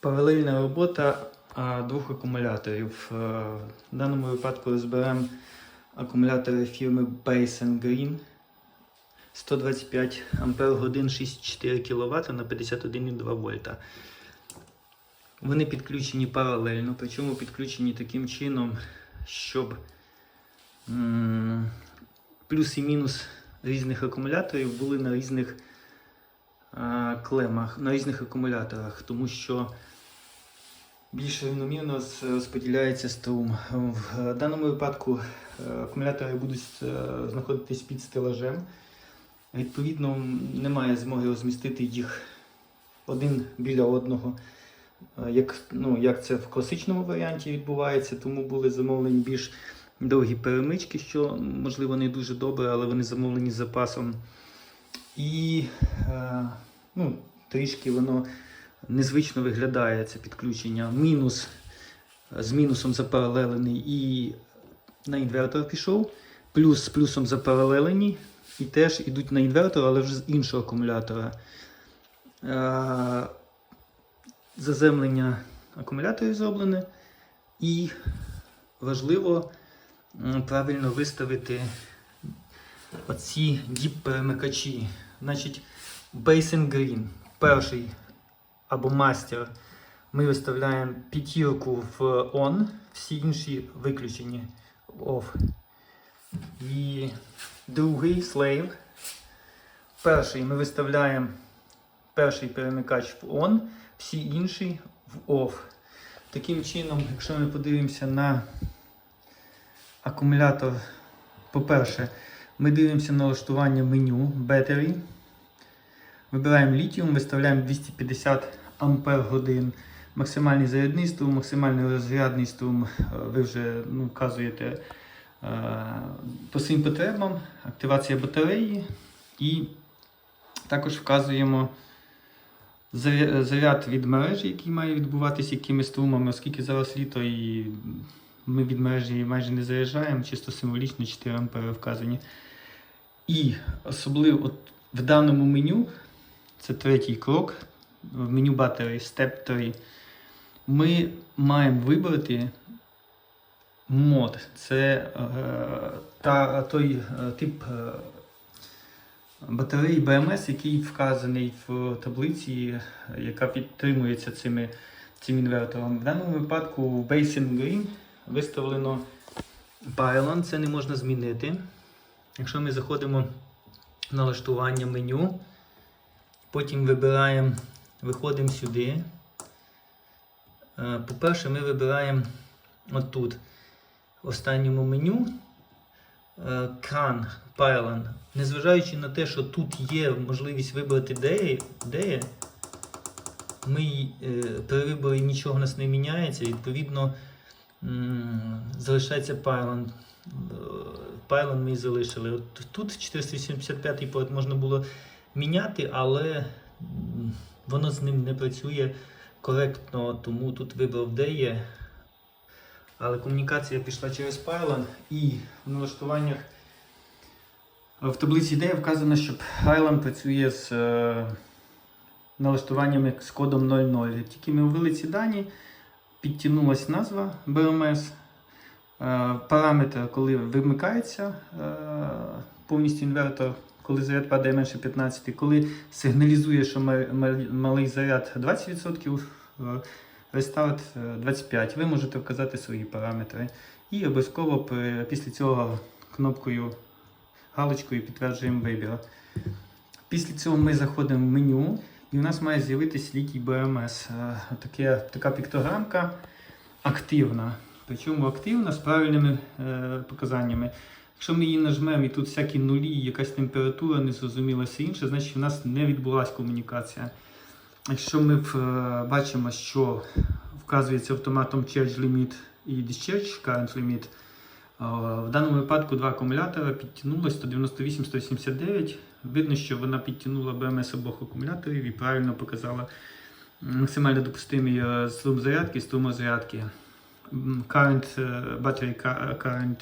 Паралельна робота а, двох акумуляторів. Е, В даному випадку розберемо акумулятори фірми Base Green 125 Ампер годин 6,4 кВт на 51,2 вольта. Вони підключені паралельно, причому підключені таким чином, щоб м, плюс і мінус різних акумуляторів були на різних клемах, на різних акумуляторах, тому що більш рівномірно розподіляється струм. В даному випадку е, акумулятори будуть е, знаходитись під стелажем. Відповідно, немає змоги розмістити їх один біля одного, е, як, ну, як це в класичному варіанті відбувається, тому були замовлені більш довгі перемички, що можливо не дуже добре, але вони замовлені з запасом. І е, ну, трішки воно незвично виглядає це підключення. Мінус з мінусом запаралелений і на інвертор пішов, плюс з плюсом запаралелені і теж йдуть на інвертор, але вже з іншого акумулятора. Е, Заземлення акумуляторів зроблене. І важливо правильно виставити оці діп-перемикачі. Значить, Base and Green. Перший або мастер. Ми виставляємо п'ятірку в on, всі інші виключені в off. І другий slave. Перший ми виставляємо перший перемикач в on, всі інші в off. Таким чином, якщо ми подивимося на акумулятор, по-перше, ми дивимося на налаштування меню Battery. Вибираємо літіум, виставляємо 250 ампер годин. Максимальний зарядний струм, максимальний розрядний струм е, ви вже ну, вказуєте е, по своїм потребам, активація батареї і також вказуємо заряд від мережі, який має відбуватися якими струмами, оскільки зараз літо і ми від мережі майже не заряджаємо, чисто символічно 4 ампери вказані. І особливо от в даному меню, це третій крок, в меню Battery Step 3, ми маємо вибрати мод. Це е, та, той е, тип е, батареї BMS, який вказаний в таблиці, яка підтримується цими, цим інвертором. В даному випадку в Basin Green виставлено Pylon, це не можна змінити. Якщо ми заходимо в налаштування меню, потім вибираємо, виходимо сюди. Е, По-перше, ми вибираємо отут, в останньому меню е, кран Pylon. Незважаючи на те, що тут є можливість вибрати де, де ми е, при виборі нічого у нас не міняється, відповідно залишається Pylon. Pylon ми і залишили. От тут 485 порт можна було міняти, але воно з ним не працює коректно, тому тут вибрав де є. Але комунікація пішла через Pylon і в налаштуваннях в таблиці ідея вказано, що Pylon працює з е, налаштуваннями з кодом 00. Як Тільки ми ввели ці дані, підтягнулася назва BMS. Е, Параметр, коли вимикається е, повністю інвертор, коли заряд падає менше 15, коли сигналізує, що ма- ма- малий заряд 20%, е, рестарт е, 25%. Ви можете вказати свої параметри. І обов'язково після цього кнопкою галочкою підтверджуємо вибір. Після цього ми заходимо в меню, і у нас має з'явитись літій BMS. Е, Таке, така піктограмка активна. Причому активна з правильними е, показаннями. Якщо ми її нажмемо і тут всякі нулі, якась температура, незрозуміла все інше, значить у нас не відбулася комунікація. Якщо ми в, е, бачимо, що вказується автоматом Charge Limit і Discharge Current Limit, е, в даному випадку два акумулятора підтягнулося 198-179. Видно, що вона підтягнула БМС обох акумуляторів і правильно показала максимально допустимий е, струм зарядки і струм зарядки. Current, battery current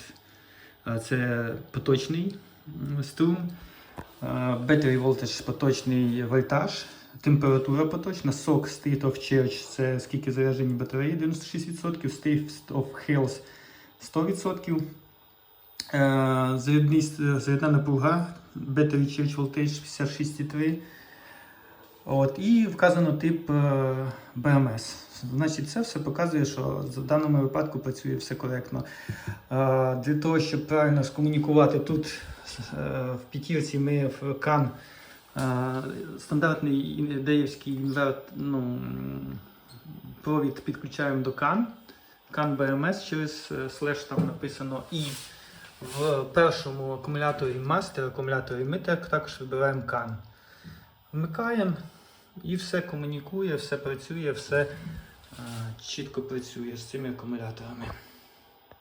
це поточний струм. Е, Battery voltage поточний вольтаж. температура поточна, SOC State of Church це скільки заряджені батареї 96%, State of Health 100%. Е, зарядний, зарядна напруга Battery Charge Voltage 56,3. От, і вказано тип е, BMS. Значить, це все показує, що в даному випадку працює все коректно. Е, Для того, щоб правильно скомунікувати тут е, в п'ятірці ми в CAN е, стандартний ін- деївський інверт, ну, провід підключаємо до. CAN BMS через е, слеш там написано і в першому акумуляторі Master, акумуляторі ми так- також вибираємо CAN. Вмикаємо і все комунікує, все працює, все е, чітко працює з цими акумуляторами.